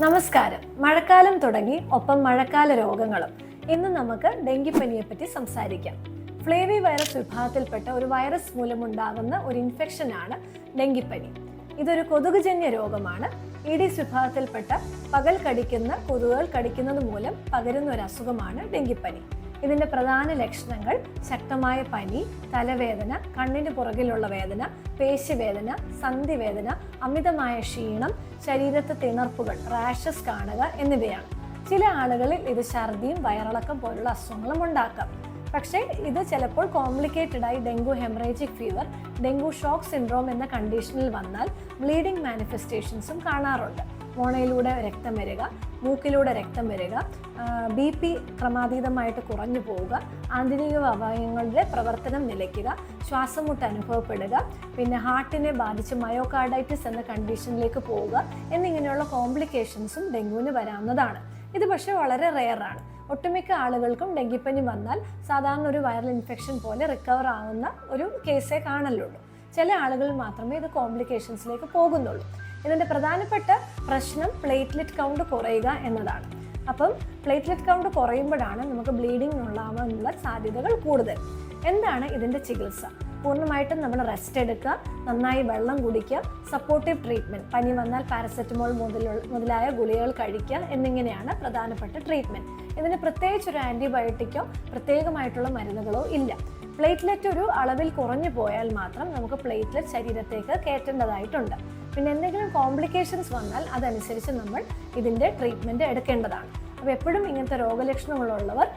നമസ്കാരം. മഴക്കാലം തുടങ്ങി ഒപ്പം മഴക്കാല രോഗങ്ങളും. ഇന്ന് നമുക്ക് ഡെങ്കിപ്പനിയെ പറ്റി സംസാരിക്കാം. ഫ്ലേവി വൈറസ് വിഭാഗത്തിൽപ്പെട്ട ഒരു വൈറസ് മൂലമുണ്ടാകുന്ന ഒരു ഇൻഫെക്ഷനാണ് ഡെങ്കിപ്പനി. ഇതൊരു കൊതുകുജന്യ രോഗമാണ്. ഈഡീസ് വിഭാഗത്തിൽപ്പെട്ട പകൽ കടിക്കുന്ന കൊതുകുകൾ കടിക്കുന്നത് മൂലം പകരുന്ന ഒരു അസുഖമാണ് ഡെങ്കിപ്പനി. ഇതിന്റെ പ്രധാന ലക്ഷണങ്ങൾ ശക്തമായ പനി തലവേദന കണ്ണിന് പുറകിലുള്ള വേദന പേശിവേദന സന്ധിവേദന അമിതമായ ക്ഷീണം ശരീരത്തെ തിണർപ്പുകൾ റാഷസ് കാണുക എന്നിവയാണ്. ചില ആളുകളിൽ ഇത് ഛർദിയും വയറിളക്കം പോലുള്ള അസുഖങ്ങളും ഉണ്ടാക്കാം. പക്ഷേ ഇത് ചിലപ്പോൾ കോംപ്ലിക്കേറ്റഡ് ആയി dengue haemorrhagic fever dengue shock syndrome എന്ന കണ്ടീഷനിൽ വന്നാൽ ബ്ലീഡിംഗ് മാനിഫെസ്റ്റേഷൻസും കാണാറുണ്ട്. മോണയിലൂടെ രക്തം വരിക മൂക്കിലൂടെ രക്തം വരിക ബി പി ക്രമാതീതമായിട്ട് കുറഞ്ഞു പോവുക ആന്തരിക അവയവങ്ങളുടെ പ്രവർത്തനം നിലയ്ക്കുക ശ്വാസമുട്ട് അനുഭവപ്പെടുക പിന്നെ ഹാർട്ടിനെ ബാധിച്ച് മയോകാർഡൈറ്റിസ് എന്ന കണ്ടീഷനിലേക്ക് പോവുക എന്നിങ്ങനെയുള്ള കോംപ്ലിക്കേഷൻസും ഡെങ്കുവിന് വരാവുന്നതാണ്. ഇത് പക്ഷേ വളരെ റെയറാണ്. ഒട്ടുമിക്ക ആളുകൾക്കും ഡെങ്കിപ്പനി വന്നാൽ സാധാരണ ഒരു വൈറൽ ഇൻഫെക്ഷൻ പോലെ റിക്കവർ ആവുന്ന ഒരു കേസേ കാണലുള്ളൂ. ചില ആളുകൾ മാത്രമേ ഇത് കോംപ്ലിക്കേഷൻസിലേക്ക് പോകുന്നുള്ളൂ. ഇതിന്റെ പ്രധാനപ്പെട്ട പ്രശ്നം പ്ലേറ്റ്ലെറ്റ് കൗണ്ട് കുറയുക എന്നതാണ്. അപ്പം പ്ലേറ്റ്ലെറ്റ് കൗണ്ട് കുറയുമ്പോഴാണ് നമുക്ക് ബ്ലീഡിംഗ് ഉണ്ടാവാനുള്ള സാധ്യതകൾ കൂടുതൽ. എന്താണ് ഇതിന്റെ ചികിത്സ? പൂർണമായിട്ടും നമ്മൾ റെസ്റ്റ് എടുക്കുക നന്നായി വെള്ളം കുടിക്കുക സപ്പോർട്ടീവ് ട്രീറ്റ്മെന്റ് പനി വന്നാൽ പാരസെറ്റമോൾ മുതലുള്ള മുതലായ ഗുളികകൾ കഴിക്കുക എന്നിങ്ങനെയാണ് പ്രധാനപ്പെട്ട ട്രീറ്റ്മെന്റ് ഇതിന് പ്രത്യേകിച്ച് ഒരു ആന്റിബയോട്ടിക്കോ പ്രത്യേകമായിട്ടുള്ള മരുന്നുകളോ ഇല്ല. പ്ലേറ്റ്ലെറ്റ് ഒരു അളവിൽ കുറഞ്ഞു പോയാൽ മാത്രം നമുക്ക് പ്ലേറ്റ്ലെറ്റ് ശരീരത്തേക്ക് കയറ്റേണ്ടതായിട്ടുണ്ട്. പിന്നെ എന്തെങ്കിലും കോംപ്ലിക്കേഷൻസ് വന്നാൽ അതനുസരിച്ച് നമ്മൾ ഇതിന്റെ ട്രീറ്റ്മെന്റ് എടുക്കേണ്ടതാണ്. അപ്പോൾ എപ്പോഴും ഇങ്ങനത്തെ രോഗലക്ഷണങ്ങളുള്ളവർ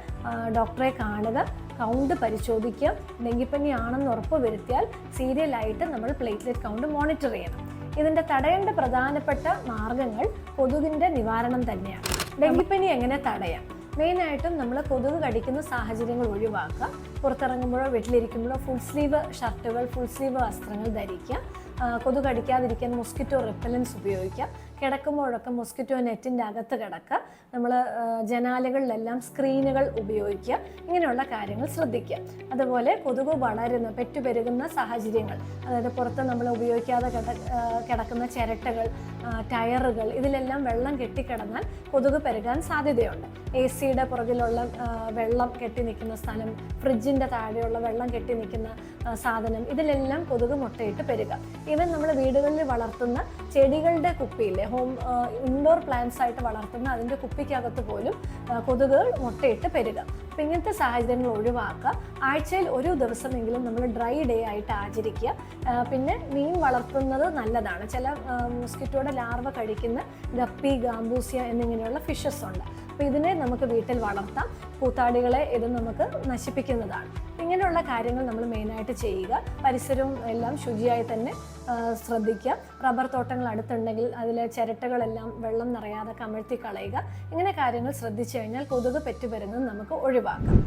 ഡോക്ടറെ കാണുക കൗണ്ട് പരിശോധിക്കുക ഡെങ്കിപ്പനി ആണെന്ന് ഉറപ്പ് വരുത്തിയാൽ സീരിയലായിട്ട് നമ്മൾ പ്ലേറ്റ്ലെറ്റ് കൗണ്ട് മോണിറ്റർ ചെയ്യണം. ഇതിന്റെ തടയേണ്ട പ്രധാനപ്പെട്ട മാർഗങ്ങൾ കൊതുകിന്റെ നിവാരണം തന്നെയാണ്. ഡെങ്കിപ്പനി എങ്ങനെ തടയാം? മെയിനായിട്ടും നമ്മൾ കൊതുക് കടിക്കുന്ന സാഹചര്യങ്ങൾ ഒഴിവാക്കുക. പുറത്തിറങ്ങുമ്പോഴോ വീട്ടിലിരിക്കുമ്പോഴോ ഫുൾ സ്ലീവ് ഷർട്ടുകൾ ഫുൾ സ്ലീവ് വസ്ത്രങ്ങൾ ധരിക്കുക. ആ, കൊതുക് കടിക്കാതിരിക്കാൻ മൊസ്കിറ്റോ റിപ്പലൻസ് ഉപയോഗിക്കുക കിടക്കുമ്പോഴൊക്കെ മൊസ്കിറ്റോ നെറ്റിന്റെ അകത്ത് കിടക്കുക. നമ്മൾ ജനാലകളിലെല്ലാം സ്ക്രീനുകൾ ഉപയോഗിക്കുക. ഇങ്ങനെയുള്ള കാര്യങ്ങൾ ശ്രദ്ധിക്കുക. അതുപോലെ കൊതുക് വളരുന്ന പെറ്റുപെരുകുന്ന സാഹചര്യങ്ങൾ. അതായത് പുറത്ത് നമ്മൾ ഉപയോഗിക്കാതെ കിട കിടക്കുന്ന ചിരട്ടകൾ ടയറുകൾ ഇതിലെല്ലാം വെള്ളം കെട്ടിക്കിടന്നാൽ കൊതുക് പെരുകാൻ സാധ്യതയുണ്ട്. എ സിയുടെ പുറകിലുള്ള വെള്ളം കെട്ടി നിൽക്കുന്ന സ്ഥലം ഫ്രിഡ്ജിന്റെ താഴെയുള്ള വെള്ളം കെട്ടി നിൽക്കുന്ന സാധനം ഇതിലെല്ലാം കൊതുക് മുട്ടയിട്ട് പെരുക. ഈവൻ നമ്മൾ വീടുകളിൽ വളർത്തുന്ന ചെടികളുടെ കുപ്പിയില്ലേ ഹോം ഇൻഡോർ പ്ലാന്റ്സ് ആയിട്ട് വളർത്തുന്ന അതിന്റെ കുപ്പിക്കകത്ത് പോലും കൊതുകുകൾ മുട്ടയിട്ട് പെരുക. അപ്പം ഇങ്ങനത്തെ സാഹചര്യങ്ങൾ ഒഴിവാക്കുക. ആഴ്ചയിൽ ഒരു ദിവസമെങ്കിലും നമ്മൾ ഡ്രൈ ഡേ ആയിട്ട് ആചരിക്കുക. പിന്നെ മീൻ വളർത്തുന്നത് നല്ലതാണ്. ചില മുസ്കിറ്റോടെ ലാർവ കഴിക്കുന്ന ഗപ്പി ഗാംബൂസിയ എന്നിങ്ങനെയുള്ള ഫിഷസ് ഉണ്ട്. അപ്പോൾ ഇതിനെ നമുക്ക് വീട്ടിൽ വളർത്താം. കൂത്താടികളെ ഇത് നമുക്ക് നശിപ്പിക്കുന്നതാണ്. ഇങ്ങനെയുള്ള കാര്യങ്ങൾ നമ്മൾ മെയിനായിട്ട് ചെയ്യുക. പരിസരവും എല്ലാം ശുചിയായി തന്നെ ശ്രദ്ധിക്കുക. റബ്ബർ തോട്ടങ്ങൾ അടുത്തുണ്ടെങ്കിൽ അതിലെ ചിരട്ടകളെല്ലാം വെള്ളം നിറയാതെ കമഴ്ത്തി കളയുക. ഇങ്ങനെ കാര്യങ്ങൾ ശ്രദ്ധിച്ചു കഴിഞ്ഞാൽ കൊതുക് പെറ്റുപെരുന്നത് നമുക്ക് ഒഴിവാക്കാം.